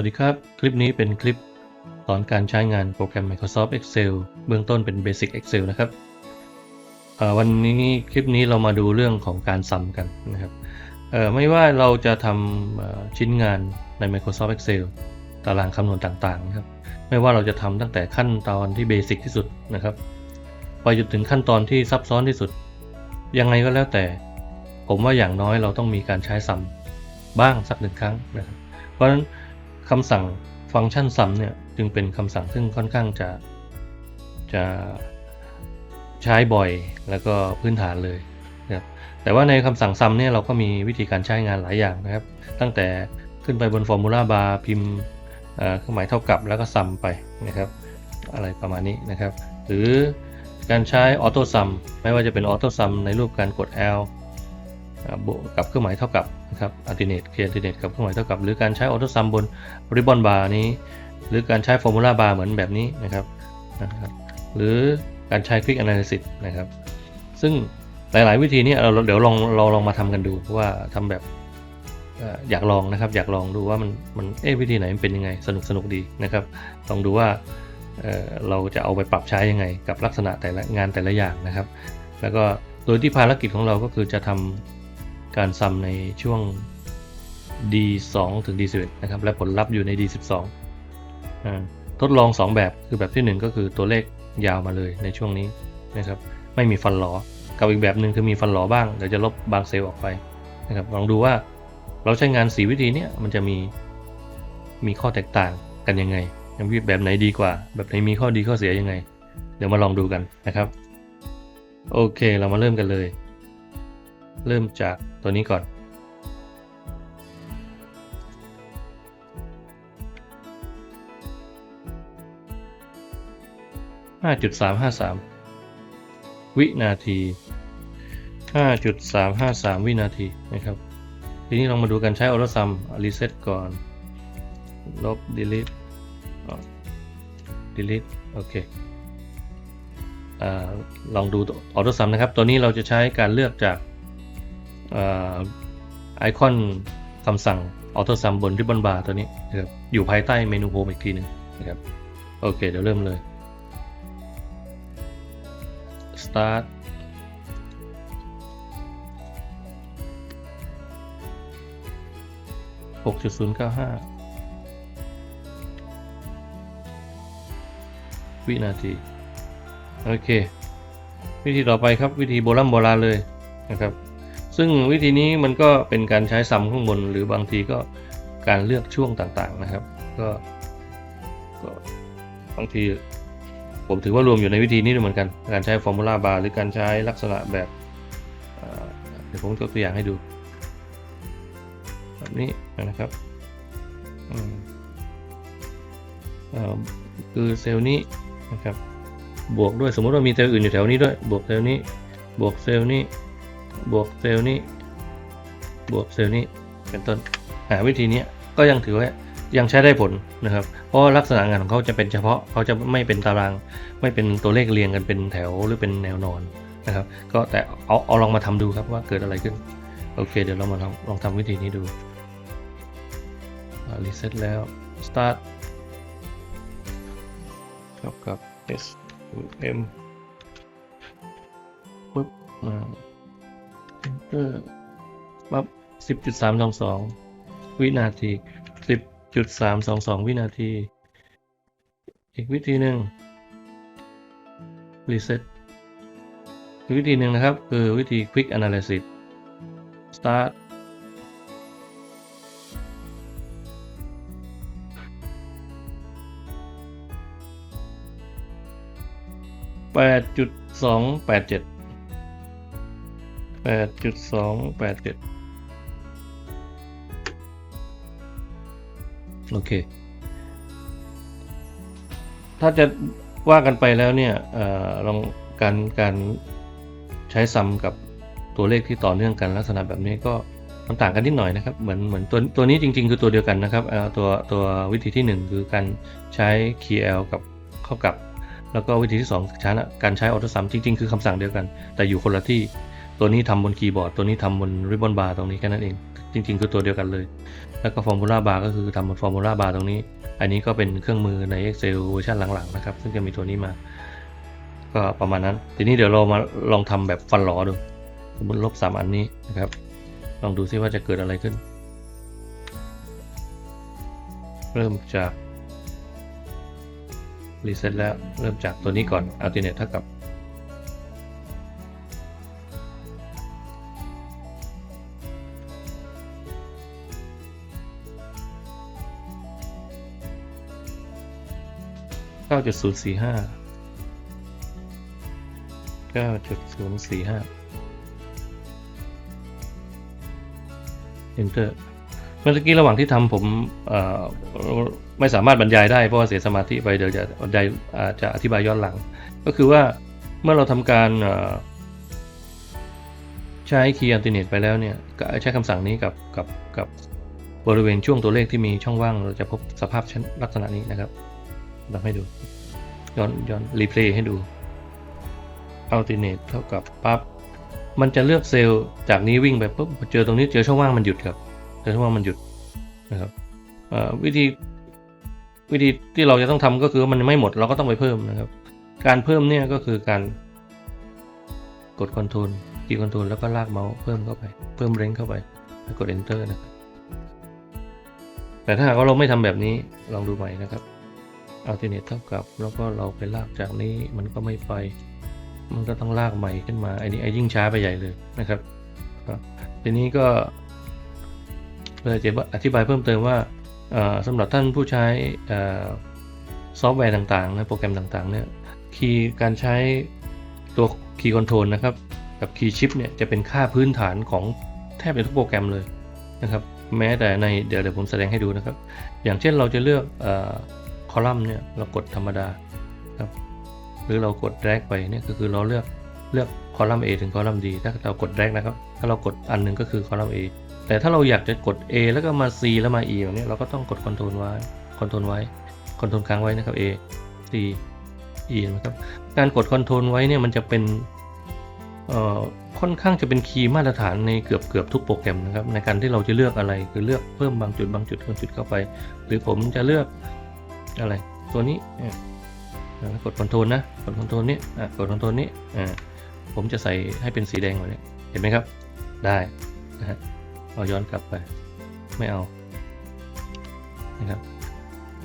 วัสดีครับ คลิปนี้เป็นคลิปสอนการใช้งานโปรแกรม Microsoft Excel เบื้องต้นเป็น Basic Excel นะครับวันนี้คลิปนี้เรามาดูเรื่องของการซัมกันนะครับไม่ว่าเราจะทำชิ้นงานใน Microsoft Excel ตารางคำนวณต่างๆนะครับ ไม่ว่าเราจะทำตั้งแต่ขั้นตอนที่เบสิกที่สุดนะครับไปจนถึงขั้นตอนที่ซับซ้อนที่สุด ยังไงก็แล้วแต่ ผมว่าอย่างน้อยเราต้องมีการใช้ซัมบ้างสักหนึ่งครั้งนะครับ เพราะฉะนั้น คำสั่งฟังก์ชันซัมเนี่ยจึงเป็นคำสั่งซึ่งค่อนข้างจะจะใช้บ่อยแล้วก็พื้นฐานเลยนะครับแต่ว่าในคำสั่งซัมเนี่ยเราก็มีวิธีการใช้งานหลายอย่างนะครับ ตั้งแต่ขึ้นไปบนฟอร์มูลาบาร์พิมพ์เครื่องหมายเท่ากับแล้วก็ซัมไปนะครับอะไรประมาณนี้นะครับ หรือการใช้ออโต้ซัมไม่ว่าจะเป็นออโต้ซัมในรูปการกด L อ่าบวกกับเครื่องหมายเท่ากับ นะครับ alternate เคลียร์ alternate กับเครื่องหมายเท่ากับ หรือการใช้ออโต้ซัมบน ribbon bar นี้ หรือการใช้ formula bar เหมือนแบบนี้นะครับนะครับ หรือการใช้ quick analysis นะครับ ซึ่งหลาย ๆ วิธีนี้เราเดี๋ยวลองเราลองมาทำกันดูว่าทำแบบอยากลองนะครับ อยากลองดูว่ามันมันเอ๊ะวิธีไหนมันเป็นยังไงสนุกสนุกดีนะครับลองดูว่าเเราจะเอาไปปรับใช้ยังไง กับลักษณะแต่ละงานแต่ละอย่างนะครับ แล้วก็โดยที่ภารกิจของเราก็คือจะทำ การซัมในช่วง D2 ถึง D11 นะครับ และผลลัพธ์อยู่ใน D12 ทดลอง 2 แบบคือแบบที่ 1 ก็คือตัวเลขยาวมาเลยในช่วงนี้นะครับไม่มีฟันหลอกับอีกแบบหนึ่งคือมีฟันหลอบ้างเดี๋ยวจะลบบางเซลล์ออกไปนะครับลองดูว่าเราใช้งาน4วิธีเนี้ยมันจะมีมีข้อแตกต่างกันยังไงแบบไหนดีกว่า แบบไหนมีข้อดีข้อเสียยังไง เดี๋ยวมาลองดูกันนะครับ โอเคเรามาเริ่มกันเลย เริ่มจากตัวนี้ก่อน ห้าจุดสามห้าสามวินาทีห้าจุดสามห้าสามวินาทีนะครับ ทีนี้เรามาดูการใช้ออโต้ซัมรีเซ็ตก่อน ลบ delete delete โอเคอลองดูออโต้ซัมนะครับ ตัวนี้เราจะใช้การเลือกจาก ไอคอนคำสั่งออโต้ซัมบนริบบอนบาร์ตัวนี้นะครับอยู่ภายใต้เมนูโฮมอีกทีหนึ่งนะครับโอเค เดี๋ยวเริ่มเลย start หกจุดศูนย์เก้าห้าวินาที โอเค วิธีต่อไปครับวิธีโบราณโบราณเลยนะครับ ซึ่งวิธีนี้มันก็เป็นการใช้ซ้ำข้างบน หรือบางทีก็การเลือกช่วงต่างๆนะครับ ก็ก็บางทีผมถือว่ารวมอยู่ในวิธีนี้ด้วยเหมือนกัน การใช้ฟอร์มูลาบาร์หรือการใช้ลักษณะแบบเดี๋ยวผมยกตัวอย่างให้ดู แบบนี้นะครับคือเซลล์นี้นะครับ บวกด้วยสมมติว่ามีเซลล์อื่นอยู่แถวนี้ด้วย บวกเซลล์นี้ บวกเซลล์นี้ บวกเซลล์นี้ บวกเซลล์นี้เป็นต้นหาวิธีนี้ก็ยังถือว่ายังใช้ได้ผลนะครับ เพราะลักษณะงานของเขาจะเป็นเฉพาะเขาจะไม่เป็นตาราง ไม่เป็นตัวเลขเรียงกันเป็นแถวหรือเป็นแนวนอนนะครับ ก็แต่เอาเอาลองมาทำดูครับว่าเกิดอะไรขึ้น โอเค เดี๋ยวเรามาลองลองทำวิธีนี้ดูรีเซ็ตแล้ว start เท่ากับ s m ปุ๊บมา enter ปั๊บสิบจุดสามสองสองวินาทีสิบจุดสามสองสองวินาที อีกวิธีหนึ่ง reset อีกวิธีหนึ่งนะครับ คือวิธี quick analysis start แปดจุดสองแปดเจ็ด แปดจุดสองแปดเจ็ดโอเค ถ้าจะว่ากันไปแล้วเนี่ยเออลองการการใช้ซ้ำกับตัวเลขที่ต่อเนื่องกันลักษณะแบบนี้ก็มันต่างกันนิดหน่อยนะครับ เหมือนเหมือนตัวตัวนี้จริง ๆ คือตัวเดียวกันนะครับเออตัวตัววิธีที่หนึ่งคือการใช้ KL กับเข้ากับ แล้วก็วิธีที่2ใช้นการใช้ออโต้ซัมจริง ๆ คือคำสั่งเดียวกัน แต่อยู่คนละที่ ตัวนี้ทำบนคีย์บอร์ด ตัวนี้ทำบนริบบอนบาร์ตรงนี้แค่นั้นเอง จริง ๆ คือตัวเดียวกันเลย แล้วก็ฟอร์มูล่าบาร์ก็คือทำบนฟอร์มูล่าบาร์ตรงนี้ อันนี้ก็เป็นเครื่องมือใน Excel เวอร์ชันหลังๆนะครับ ซึ่งจะมีตัวนี้มา ก็ประมาณนั้น ทีนี้เดี๋ยวเรามาลองทำแบบฟันหลอดู สมมติลบ 3 อันนี้นะครับ ลองดูซิว่าจะเกิดอะไรขึ้น เริ่มจากรีเซ็ตแล้ว เริ่มจากตัวนี้ก่อน อัลติเนตเท่ากับ 9.045 9.045 Enter เมื่อกี้ระหว่างที่ทำผมไม่สามารถบรรยายได้เพราะว่าเสียสมาธิไปเดี๋ยวจะบายจะอธิบายย้อนหลัง ก็คือว่าเมื่อเราทำการใช้คีย์อันติเนตไปแล้วเนี่ยใช้คำสั่งนี้กับกับกับบริเวณช่วงตัวเลขที่มีช่องว่าง เราจะพบสภาพลักษณะนี้นะครับ ทำให้ดู ย้อนย้อนรีเพลย์ให้ดู alternate เท่ากับปั๊บมันจะเลือกเซลล์จากนี้วิ่งไปปุ๊บเจอตรงนี้เจอช่องว่างมันหยุดครับเจอช่องว่างมันหยุดนะครับวิธีวิธีที่เราจะต้องทำก็คือมันไม่หมดเราก็ต้องไปเพิ่มนะครับ การเพิ่มเนี่ยก็คือการกดคอนโทรลคีคอนโทรลแล้วก็ลากเมาส์เพิ่มเข้าไป เพิ่มเร่งเข้าไปแล้วกด enter นะครับแต่ถ้าหากว่าเราไม่ทำแบบนี้ลองดูใหม่นะครับ alternate เท่ากับ แล้วก็เราไปลากจากนี้มันก็ไม่ไป มันก็ต้องลากใหม่ขึ้นมาไอ้นี่ไอ้ยิ่งช้าไปใหญ่เลยนะครับทีนี้ก็เลยจะอธิบายเพิ่มเติมว่าสำหรับท่านผู้ใช้ซอฟต์แวร์ต่างๆนะโปรแกรมต่างๆเนี่ยคีย์การใช้ตัวคีย์คอนโทรลนะครับ กับคีย์ชิปเนี่ยจะเป็นค่าพื้นฐานของแทบจะทุกโปรแกรมเลยนะครับ แม้แต่ในเดี๋ยวเดี๋ยวผมแสดงให้ดูนะครับ อย่างเช่นเราจะเลือก คอลัมน์เนี่ยเรากดธรรมดาครับหรือเรากด drag ไปเนี่ยก็คือเราเลือกเลือกคอลัมน์ A ถึงคอลัมน์ D ถ้าเรากด drag นะครับ ถ้าเรากดอันหนึ่งก็คือคอลัมน์ A แต่ถ้าเราอยากจะกด A แล้วก็มา C แล้วมา E แบบนี้เราก็ต้องกด Ctrl ไว้ Ctrl ไว้ Ctrl ค้างไว้นะครับ A C E นะครับการกด Ctrl ไว้เนี่ยมันจะเป็นค่อนข้างจะเป็นคีย์มาตรฐานในเกือบเกือบทุกโปรแกรมนะครับในการที่เราจะเลือกอะไรคือเลือกเพิ่มบางจุดบางจุดบางจุดเข้าไป หรือผมจะเลือก อะไร ตัวนี้เนี่ยอ่ากดคอนโทรลนะ กดคอนโทรลนี้กดคอนโทรลนี้ผมจะใส่ให้เป็นสีแดงแบบนี้เห็นไหมครับ ได้นะฮะเอาย้อนกลับไป ไม่เอา นะครับ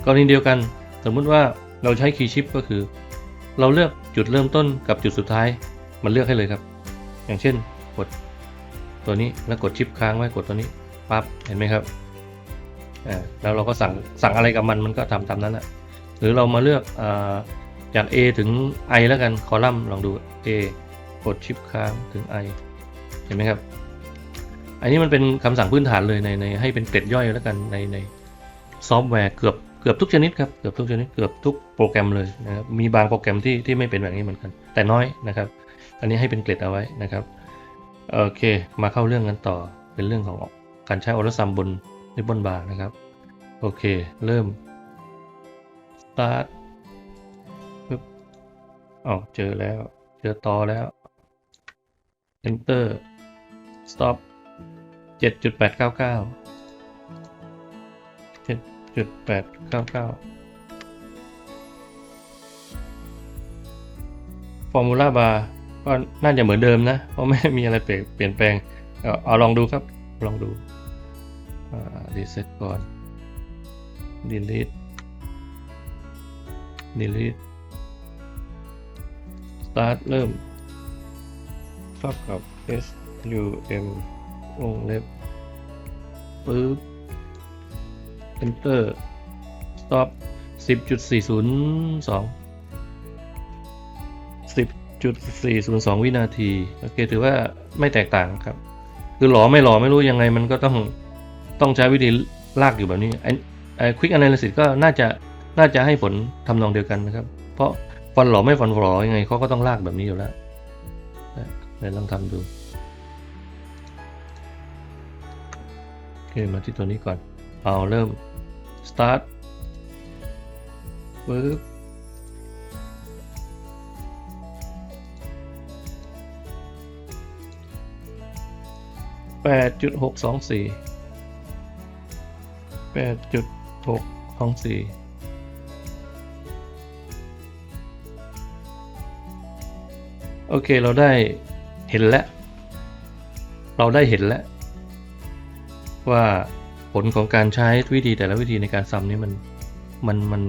กรณีเดียวกัน สมมุติว่าเราใช้คีย์ชิปก็คือ เราเลือกจุดเริ่มต้นกับจุดสุดท้าย มันเลือกให้เลยครับ อย่างเช่น กดตัวนี้แล้วกดชิปค้างไว้กดตัวนี้ ปั๊บ เห็นไหมครับ แล้วเราก็สั่งสั่งอะไรกับมันมันก็ทำตามนั้นแหละหรือเรามาเลือกอจาก A ถึง I แล้วกันคอลัมน์ลองดู A กดชิปค้างถึง I เห็นไหมครับ อันนี้มันเป็นคำสั่งพื้นฐานเลยในในให้เป็นเกร็ดย่อยแล้วกันในในซอฟต์แวร์เกือบเกือบทุกชนิดครับเกือบทุกชนิดเกือบทุกโปรแกรมเลยนะครับมีบางโปรแกรมที่ที่ไม่เป็นแบบนี้เหมือนกัน แต่น้อยนะครับ อันนี้ให้เป็นเกร็ดเอาไว้นะครับโอเค มาเข้าเรื่องกันต่อเป็นเรื่องของการใช้ออร์ซัมบน ริบบอนบาร์นะครับ โอเค เริ่ม start ปึ๊บอ๋อเจอแล้ว เจอต่อแล้ว enter stop เจ็ดจุดแปดเก้าเก้าเจ็ดจุดแปดเก้าเก้าฟอร์มูลาบาร์ก็น่าจะเหมือนเดิมนะ เพราะไม่มีอะไรเปลี่ยนแปลง เอาเอาลองดูครับ ลองดู อ่า reset ก่อน delete delete start เริ่มเท่ากับ s u m วงเล็บปึ๊บ enter stop 10.402 10.402 วินาที โอเค ถือว่าไม่แตกต่างครับ คือหลอไม่หลอไม่รู้ยังไงมันก็ต้อง ต้องใช้วิธีลากอยู่แบบนี้ไอ้ไอ้ quick analysis ก็น่าจะน่าจะให้ผลทำนองเดียวกันนะครับ เพราะฟันหล่อไม่ฟันหล่อยังไงเขาก็ต้องลากแบบนี้อยู่แล้วเดี๋ยวลองทำดูโอเคมาที่ตัวนี้ก่อน เอาเริ่ม start ปึ๊บแปดจุดหกสองสี่ แปดจุดหกของสี่โอเคเราได้เห็นแล้ว เราได้เห็นแล้ว ว่าผลของการใช้วิธีแต่ละวิธีในการซ้ำนี้มันมันมัน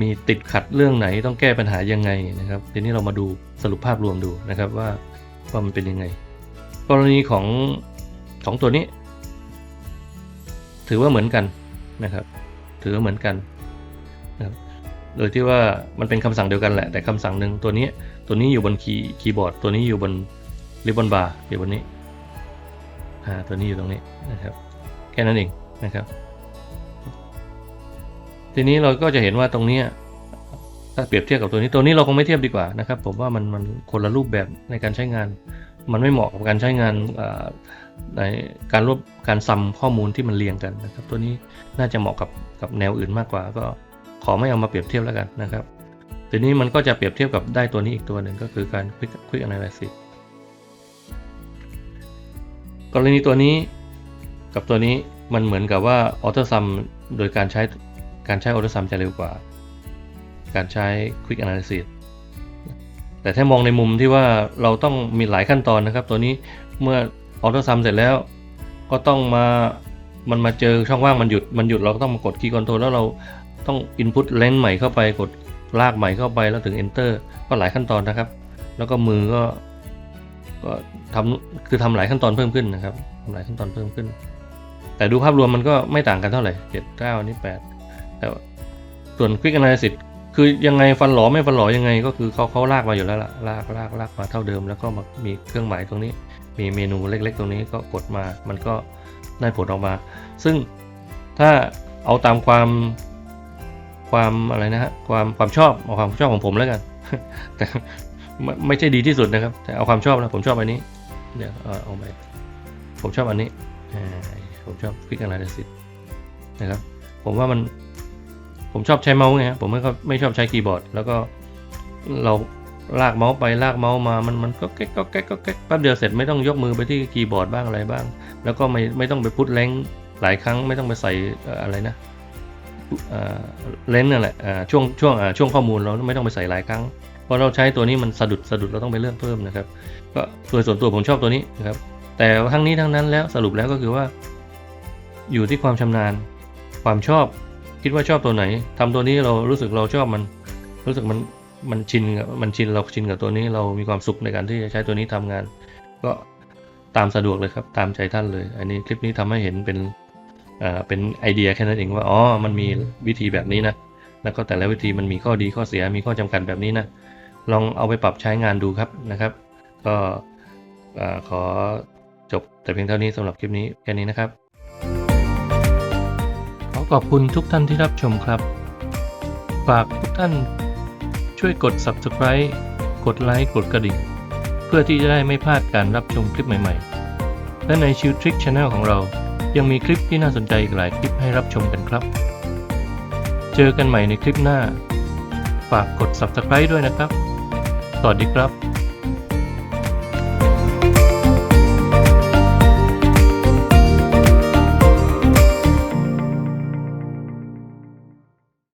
มีติดขัดเรื่องไหนต้องแก้ปัญหายังไงนะครับทีนี้เรามาดูสรุปภาพรวมดูนะครับว่าว่ามันเป็นยังไง กรณีของของตัวนี้ ถือว่าเหมือนกันนะครับ ถือว่าเหมือนกันนะครับโดยที่ว่ามันเป็นคำสั่งเดียวกันแหละ แต่คำสั่งหนึ่งตัวนี้ตัวนี้อยู่บนคีย์คีย์บอร์ด ตัวนี้อยู่บนริบบอนบาร์อยู่บนนี้อ่าตัวนี้อยู่ตรงนี้นะครับ แค่นั้นเองนะครับ ทีนี้เราก็จะเห็นว่าตรงนี้ถ้าเปรียบเทียบกับตัวนี้ตัวนี้เราคงไม่เทียบดีกว่านะครับ ผมว่ามันมันคนละรูปแบบในการใช้งาน มันไม่เหมาะกับการใช้งานในการรวบการซัมข้อมูลที่มันเรียงกันนะครับ ตัวนี้น่าจะเหมาะกับกับแนวอื่นมากกว่า ก็ขอไม่เอามาเปรียบเทียบแล้วกันนะครับทีนี้มันก็จะเปรียบเทียบกับได้ตัวนี้อีกตัวหนึ่งก็คือการ quick quick analysis กรณีตัวนี้กับตัวนี้มันเหมือนกับว่า auto sum โดยการใช้การใช้ auto sum จะเร็วกว่า การใช้ quick analysis แต่ถ้ามองในมุมที่ว่าเราต้องมีหลายขั้นตอนนะครับ ตัวนี้เมื่อ auto sum เสร็จแล้ว ก็ต้องมามันมาเจอช่องว่างมันหยุดมันหยุดเราก็ต้องมากด key control แล้วเราต้อง input length ใหม่เข้าไปกดลากใหม่เข้าไปแล้วถึง enter ก็หลายขั้นตอนนะครับ แล้วก็มือก็ก็ทำคือทำหลายขั้นตอนเพิ่มขึ้นนะครับทำหลายขั้นตอนเพิ่มขึ้น แต่ดูภาพรวมมันก็ไม่ต่างกันเท่าไหร่เจ็ดเก้านี่แปดแต่ส่วน quick analysis คือยังไงฟันหลอไม่ฟันหลอยังไงก็คือเขาเขาลากมาอยู่แล้วล่ะลากลากลากมาเท่าเดิมแล้วก็มามีเครื่องหมายตรงนี้ มีเมนูเล็ก ๆ ตรงนี้ก็กดมา มันก็ได้ผลออกมา ซึ่งถ้าเอาตามความความอะไรนะฮะความความชอบเอาความชอบของผมแล้วกัน แต่ไม่ไม่ใช่ดีที่สุดนะครับ แต่เอาความชอบนะผมชอบอันนี้เดี๋ยวเอาเอาไปผมชอบอันนี้ผมชอบ Quick Analysis นะครับผมว่ามัน ผมชอบใช้เมาส์ไงฮะผมไม่ไม่ชอบใช้คีย์บอร์ด แล้วก็เราลากเมาส์ไปลากเมาส์มา มันมันก็แก๊กก็แก๊กก็แก๊กแป๊บเดียวเสร็จไม่ต้องยกมือไปที่คีย์บอร์ดบ้างอะไรบ้าง แล้วก็ไม่ไม่ต้องไปพุทแรงหลายครั้งไม่ต้องไปใส่อะไรนะเลนส์นั่นแหละช่วงช่วงช่วงข้อมูลเราไม่ต้องไปใส่หลายครั้งเพราะเราใช้ตัวนี้มันสะดุดสะดุดเราต้องไปเลือกเพิ่มนะครับ ก็โดยส่วนตัวผมชอบตัวนี้นะครับ แต่ทั้งนี้ทั้งนั้นแล้วสรุปแล้วก็คือว่า อยู่ที่ความชำนาญความชอบ คิดว่าชอบตัวไหนทำตัวนี้เรารู้สึกเราชอบมัน รู้สึกมันมันชินกับมันชินเราชินกับตัวนี้เรามีความสุขในการที่จะใช้ตัวนี้ทำงาน ก็ตามสะดวกเลยครับ ตามใจท่านเลย อันนี้คลิปนี้ทำให้เห็นเป็นอ่าเป็นไอเดียแค่นั้นเองว่าอ๋อมันมีวิธีแบบนี้นะแล้วก็แต่ละวิธีมันมีข้อดีข้อเสียมีข้อจำกัดแบบนี้นะลองเอาไปปรับใช้งานดูครับนะครับ ก็อ่าขอจบแต่เพียงเท่านี้สำหรับคลิปนี้แค่นี้นะครับ ขอบคุณทุกท่านที่รับชมครับ ฝากทุกท่านช่วยกด subscribe กดไลค์ กดกระดิ่ง เพื่อที่จะได้ไม่พลาดการรับชมคลิปใหม่ๆ และในชิวทริกช n แนลของเรา ยังมีคลิปที่น่าสนใจอีกหลายคลิปให้รับชมกันครับ เจอกันใหม่ในคลิปหน้า ฝากกด subscribe ด้วยนะครับ สวัสดีครับ